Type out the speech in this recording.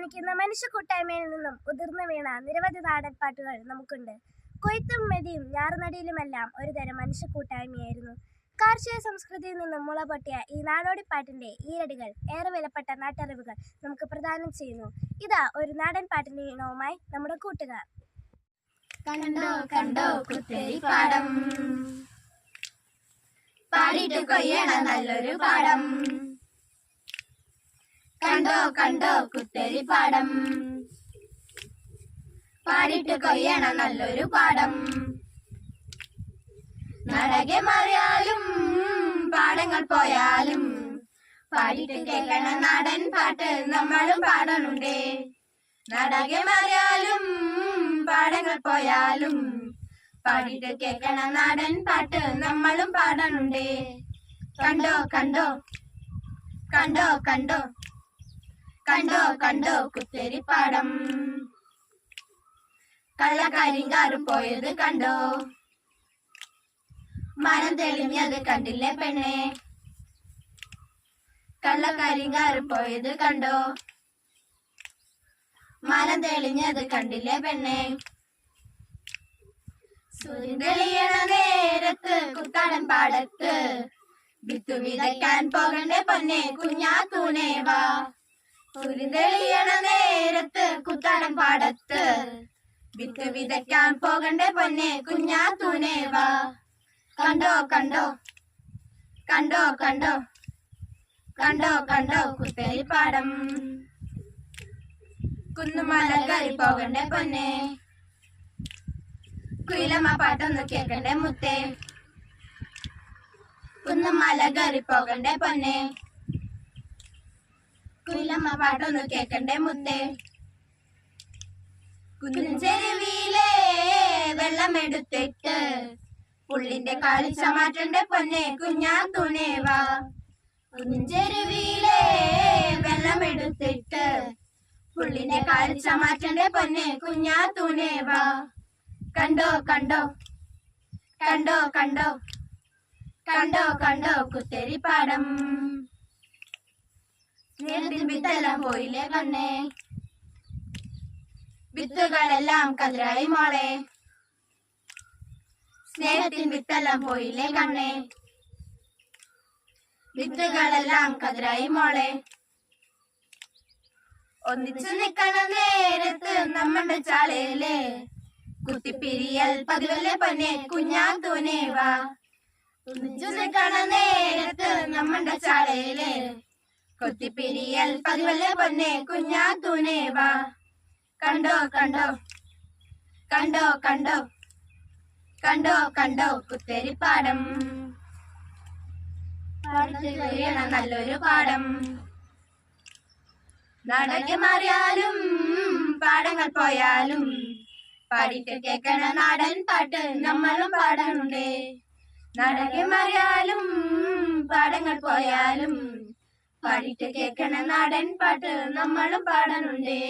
വിളിക്കുന്ന മനുഷ്യ കൂട്ടായ്മയിൽ നിന്നും ഉതിർന്നു വീണ നിരവധി നാടൻ പാട്ടുകൾ നമുക്കുണ്ട്. കൊയ്ത്തും മെതിയും ഞാറുനടിയിലുമെല്ലാം ഒരു തരം മനുഷ്യ കൂട്ടായ്മയായിരുന്നു കാർഷിക സംസ്കൃതിയിൽ നിന്നും മുളപൊട്ടിയ ഈ നാടോടിപ്പാട്ടിന്റെ ഈരടികൾ ഏറെ വിലപ്പെട്ട നാട്ടറിവുകൾ നമുക്ക് പ്രദാനം ചെയ്യുന്നു. ഇതാ ഒരു നാടൻ പാട്ടിന്റെ ഈണവുമായി നമ്മുടെ കൂട്ടുകാർ. കണ്ടോ കണ്ടോ കുത്തേരി പാടം. പാടിയിട്ട് കൊയ്യണ നല്ലൊരു പാടം. കണ്ടോ കണ്ടോ കുത്തരി പാടം. പാടിട്ട് കൊയ്യണ നല്ലൊരു പാടം. നടകെ മറിയാലും പാടങ്ങൾ പോയാലും പാടിട്ട് കേൾക്കണ നാടൻ പാട്ട് നമ്മളും പാടണുണ്ടേ. നടകെ മറിയാലും പാടങ്ങൾ പോയാലും പാടിട്ട് കേൾക്കണ നാടൻ പാട്ട് നമ്മളും പാടണുണ്ടേ. കണ്ടോ കണ്ടോ കണ്ടോ കണ്ടോ. കണ്ടോ കണ്ടോ കുത്തരിപ്പാടം. പാടം കള്ളക്കരിങ്കാറും പോയത് കണ്ടോ? മനം തെളിഞ്ഞത് കണ്ടില്ലേ പെണ്ണെ? കള്ളക്കരിങ്കാറും പോയത് കണ്ടോ? മനം തെളിഞ്ഞത് കണ്ടില്ലേ പെണ്ണെ? സൂര്യൻ നേരത്ത് കുത്താടൻ പാടത്ത്. വിത്തു വിതയ്ക്കാൻ പോകണ്ടേ പൊന്നെ കുഞ്ഞാ തെളിയണ നേരത്ത് കുത്താടൻ പാടത്ത്. വിത്ത് വിതയ്ക്കാൻ പോകണ്ടേ പൊന്നെ കുഞ്ഞാ വാ. കണ്ടോ കണ്ടോ കണ്ടോ കണ്ടോ കണ്ടോ കണ്ടോ കുത്തേരി പാടം കുന്നുമല കയറി പോകണ്ടേ പൊന്നെ. കുയിലമ്മ പാട്ടൊന്ന് കേക്കണ്ടേ മുത്തേ. കുന്നുമല കയറി പോകണ്ടേ പൊന്നെ. കുയിലമ്മ പാട്ടൊന്ന് കേക്കണ്ടേ മുത്തേ? കുന്നിൻചെരുവിയിലെ വെള്ളമെടുത്തിട്ട് പുള്ളിന്റെ കാളിച്ച മാറ്റണ്ടേ പൊന്നെ കുഞ്ഞാ തുണേവാ കുന്നിൻചെരുവിയിലെ വെള്ളമെടുത്തിട്ട് പുള്ളിനെ കാളിച്ച മാറ്റണ്ടേ പൊന്നെ കുഞ്ഞാ തുണേവാ കണ്ടോ കണ്ടോ കണ്ടോ കണ്ടോ കണ്ടോ കണ്ടോ കുത്തേരി പാടം സ്നേഹത്തിൽ വിത്തെല്ലാം പോയില്ലേ കണ്ണേ? വിത്തുകളെല്ലാം കതിരായി മോളെ. സ്നേഹത്തിൽ വിത്തെല്ലാം പോയില്ലേ കണ്ണേ? വിത്തുകളെല്ലാം കതിരായി മോളെ. ഒന്നിച്ചു നിക്കണ നേരത്ത് നമ്മുടെ ചാളയിലെ കുത്തിപ്പിരിയൽ പതിവല്ലേ പൊന്നെ കുഞ്ഞാ തൂനേവാ ഒന്നിച്ചു നിക്കണ നേരത്ത് നമ്മുടെ ചാളയിൽ കുത്തിപ്പിരിയൽ പതിവല്ല പൊന്നെ കുഞ്ഞാ വാ. കണ്ടോ കണ്ടോ കണ്ടോ കണ്ടോ കണ്ടോ കണ്ടോ കുത്തരിപ്പാടം. നല്ലൊരു പാടം. നാടകം മാറിയാലും പാടങ്ങൾ പോയാലും പാടിട്ട് കേൾക്കണ നാടൻ പാട്ട് നമ്മളും പാടണുണ്ടേ നാടകം മാറിയാലും പാടങ്ങൾ പോയാലും പാടിയിട്ട് കേക്കണ നാടൻ പാട്ട് നമ്മളും പാടണുണ്ടേ